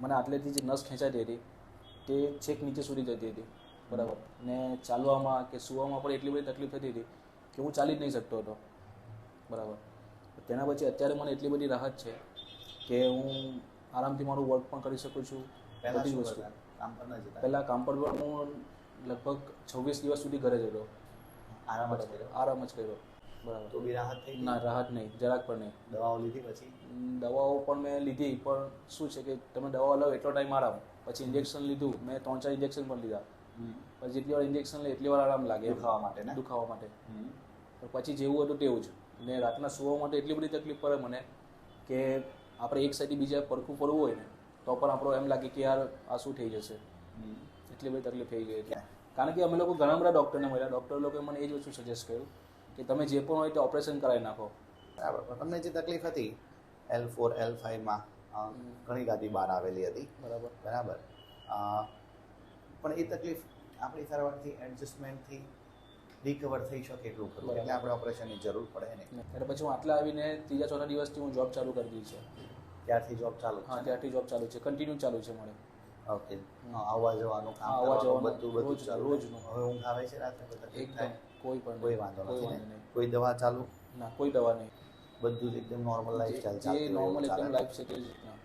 મને આટલેથી જે નસ ખેંચાતી હતી તે છેક નીચે સુધી જતી હતી. બરાબર. ને ચાલવામાં કે સુવામાં પણ એટલી બધી તકલીફ થતી હતી કે હું ચાલી જ નહીં શકતો હતો. બરાબર. તેના પછી અત્યારે મને એટલી બધી રાહત છે કે હું આરામથી મારું વર્ક પણ કરી શકું છું. બધી વસ્તુ. પહેલાં કામ પર હું લગભગ છવ્વીસ દિવસ સુધી ઘરે જ હતો. આરામ જ કર્યો? આરામ જ કર્યો. બરાબર. તો બી રાહત થઈ ના રાહત નહીં જરાક પણ નહીં. દવાઓ લીધી પછી? દવાઓ પણ મેં લીધી પણ શું છે કે તમે દવા લો એટલો ટાઈમ આરામ. પછી ઇન્જેક્શન લીધું મેં ત્રણ ચાર ઇન્જેક્શન પણ લીધા. પછી જેટલી વાર ઇન્જેક્શન લે એટલી વાર આરામ લાગે દુખાવા માટે દુખાવા માટે. પણ પછી જેવું હતું તેવું જ. ને રાતના સુવા માટે એટલી બધી તકલીફ પડે મને કે આપણે એક સાઈડ બીજા પરખું પડવું હોય ને તો પણ આપણો એમ લાગે કે યાર આ શું થઈ જશે. એટલી બધી તકલીફ થઈ ગઈ એટલે કારણ કે અમે લોકો ઘણા બધા ડૉક્ટરને મળ્યા. ડૉક્ટર લોકોએ મને એ જ વસ્તુ સજેસ્ટ કર્યું કે તમે જે પણ હોય તે ઓપરેશન કરાવી નાખો. બરાબર. તમને જે તકલીફ હતી એલ ફોર એલ ફાઈવમાં ઘણી ગાદી બહાર આવેલી હતી. બરાબર. બરાબર. પણ એ તકલીફ આપણી સારવારથી એડજસ્ટમેન્ટથી રિકવર થઈ શકે એટલું ખરું. બરાબર. એટલે આપણે ઓપરેશનની જરૂર પડે ને. ત્યારે પછી હું આટલા આવીને ત્રીજા ચોથા દિવસથી હું જોબ ચાલુ કરી દીધી છે ત્યારથી જોબ ચાલુ હા ત્યારથી જોબ ચાલુ છે. કન્ટિન્યુ ચાલુ છે મારે. ઓકે. આવવા જવાનું કામ આવવા જવાનું, બધું બધું ચાલુ રોજનું. હવે ઊંઘ આવે છે રાત્રે કોઈ એકદમ થાય? કોઈ પણ કોઈ વાંધો નથી કોઈ દવા ચાલુ? ના કોઈ દવા નહીં. બધું જ એકદમ નોર્મલ લાઈફ ચાલે છે નોર્મલ એકદમ લાઈફ છે તે જ રીતના